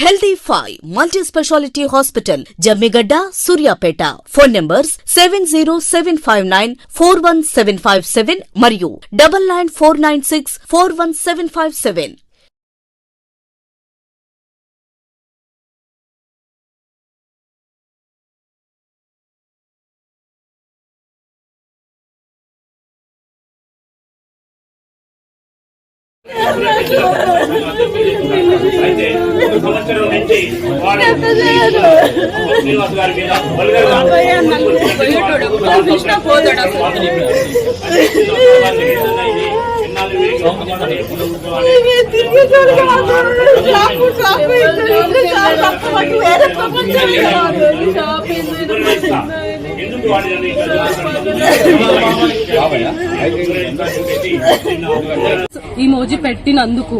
healthy five multi speciality hospital Jammigadda Suryapet phone numbers seven zero seven five nine four one seven five seven మరియు double nine four nine six four one seven five seven అయితే ఒక శ్రీనివాస్ గారి మీద ఎందుకు వాడిని ఈ మోజీ పెట్టినందుకు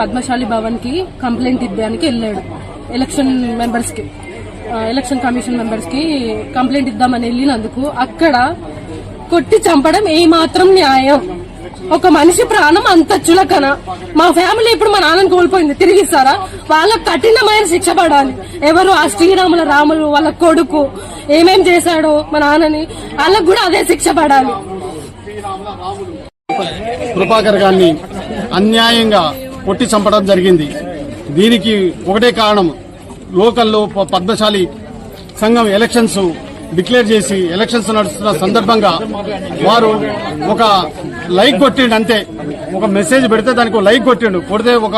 Padmashali భవన్కి complaint ఇద్దానికి వెళ్ళాడు. ఎలక్షన్ మెంబర్స్కి ఎలక్షన్ కమిషన్ మెంబర్స్కి కంప్లైంట్ ఇద్దామని వెళ్ళినందుకు అక్కడ కొట్టి చంపడం ఏమాత్రం న్యాయం. ఒక మనిషి ప్రాణం అంత చులకన. మా ఫ్యామిలీ ఇప్పుడు మా నాన్నని కోల్పోయింది. తిరిగిస్తారా వాళ్ళకు కఠినమైన శిక్ష పడాలి. ఎవరు ఆ శ్రీరాముల రాములు వాళ్ళ కొడుకు ఏమేం చేశాడో మా నాన్నని వాళ్ళకు కూడా అదే శిక్ష పడాలి. కృపాకర్ గారిని అన్యాయంగా కొట్టి చంపడం జరిగింది. దీనికి ఒకటే కారణం లోకల్లో ప- పద్మశాలి సంఘం ఎలక్షన్స్ డిక్లేర్ చేసి ఎలక్షన్స్ నడుస్తున్న సందర్భంగా వారు ఒక లైక్ కొట్టిండు అంతే. ఒక మెసేజ్ పెడితే దానికి లైక్ కొట్టిండు. కొడితే ఒక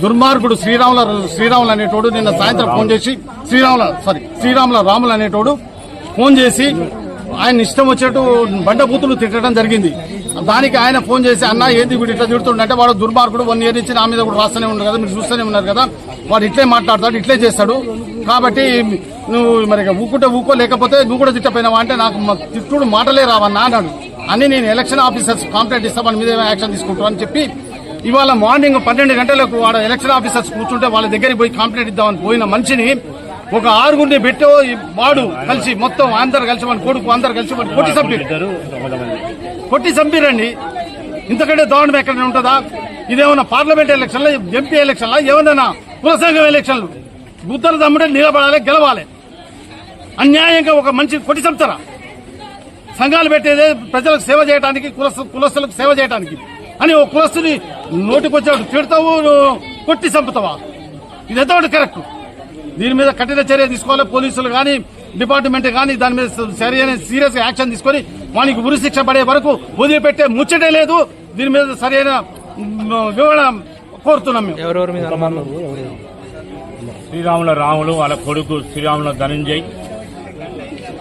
దుర్మార్గుడు శ్రీరాముల శ్రీరాములు అనేటోడు నిన్న సాయంత్రం ఫోన్ చేసి శ్రీరాముల సారీ శ్రీరాముల రాములు అనేటోడు ఫోన్ చేసి ఆయన ఇష్టం వచ్చినట్టు బండ బూతులు తిట్టడం జరిగింది. దానికి ఆయన ఫోన్ చేసి అన్న ఏంది వీడు ఇట్లా తిడుతుండంటే వాడు దుర్మార్గుడు వన్ ఇయర్ నుంచి నా మీద కూడా రాస్తూనే ఉన్నారు కదా మీరు చూస్తూనే ఉన్నారు కదా వాడు ఇట్లే మాట్లాడతాడు ఇట్లే చేస్తాడు. కాబట్టి నువ్వు మరి ఇక ఊకుంటే ఊకో లేకపోతే నువ్వు కూడా తిట్టపోయినావా? అంటే నాకు తిట్టుడు మాటలే రావన్నా అన్నాడు. అని నేను ఎలక్షన్ ఆఫీసర్స్ కాంప్లైంట్ ఇస్తా వాళ్ళ మీద యాక్షన్ తీసుకుంటాను అని చెప్పి ఇవాళ మార్నింగ్ పన్నెండు గంటలకు వాడు ఎలక్షన్ ఆఫీసర్స్ కూర్చుంటే వాళ్ళ దగ్గరికి పోయి కంప్లైంట్ ఇద్దామని పోయిన మనిషిని ఒక ఆరుగురిని పెట్టి వాడు కలిసి మొత్తం అందరు కలిసి మన కొడుకు అందరు కలిసి వాడిని కొట్టి చంపారు. కొట్టి చంపిరండి. ఇంతకంటే దారుణం ఎక్కడ ఉంటుందా? ఇదేమన్నా పార్లమెంట్ ఎలక్షన్ల ఎంపీ ఎలక్షన్ల ఏమన్నా కుల సంఘం ఎలక్షన్లు? బుద్ధలు తమ్ముడే నిలబడాలి గెలవాలి. అన్యాయంగా ఒక మనిషి కొట్టి చంపుతారా? సంఘాలు పెట్టేదే ప్రజలకు సేవ చేయడానికి కులస్తు కులస్తులకు సేవ చేయడానికి అని ఓ కులస్తుని నోటికొచ్చాడు తిడతావు కొట్టి చంపుతావా? ఇది ఎంతవరకు కరెక్ట్? దీని మీద కఠిన చర్య తీసుకోవాలి. పోలీసులు కానీ డిపార్ట్మెంట్ కానీ దాని మీద సరైన సీరియస్గా యాక్షన్ తీసుకొని వానికి ఉరి శిక్ష పడే వరకు వదిలిపెట్టే ముచ్చటే లేదు. దీని మీద సరైన వివరణ కోరుతున్నాం శ్రీరాముల రాములు వాళ్ళ కొడుకు శ్రీరాముల ధనంజయ్.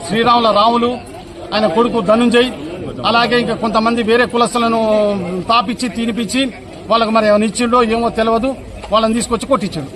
శ్రీరాముల రాములు ఆయన కొడుకు ధనుంజయ్. అలాగే ఇంకా కొంతమంది వేరే కులస్తులను తాపిచ్చి తినిపించి వాళ్ళకి మరి ఏమైనా ఇచ్చిండో ఏమో తెలియదు వాళ్ళని తీసుకొచ్చి కొట్టించాడు.